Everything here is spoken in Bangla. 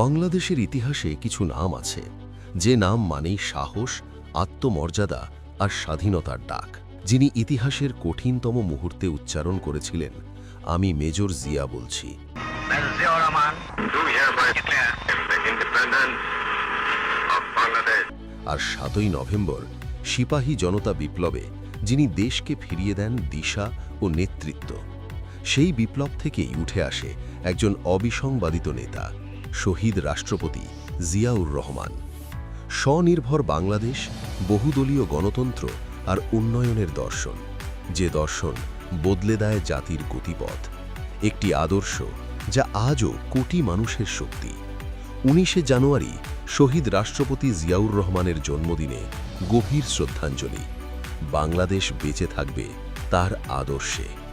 বাংলাদেশের ইতিহাসে কিছু নাম আছে যে নাম মানেই সাহস আত্মমর্যাদা আর স্বাধীনতার ডাক। যিনি ইতিহাসের কঠিনতম মুহূর্তে উচ্চারণ করেছিলেন আমি মেজর জিয়া বলছি. আর সাতই নভেম্বর সিপাহী জনতা বিপ্লবে যিনি দেশকে ফিরিয়ে দেন দিশা ও নেতৃত্ব। সেই বিপ্লব থেকেই উঠে আসে একজন অবিসংবাদিত নেতা। শহীদ রাষ্ট্রপতি জিয়াউর রহমান। স্বনির্ভর বাংলাদেশ, বহুদলীয় গণতন্ত্র আর উন্নয়নের দর্শন। যে দর্শন বদলে দেয় জাতির গতিপথ। একটি আদর্শ যা আজও কোটি মানুষের শক্তি। উনিশে জানুয়ারি শহীদ রাষ্ট্রপতি জিয়াউর রহমানের জন্মদিনে গভীর শ্রদ্ধাঞ্জলি। বাংলাদেশ বেঁচে থাকবে তার আদর্শে।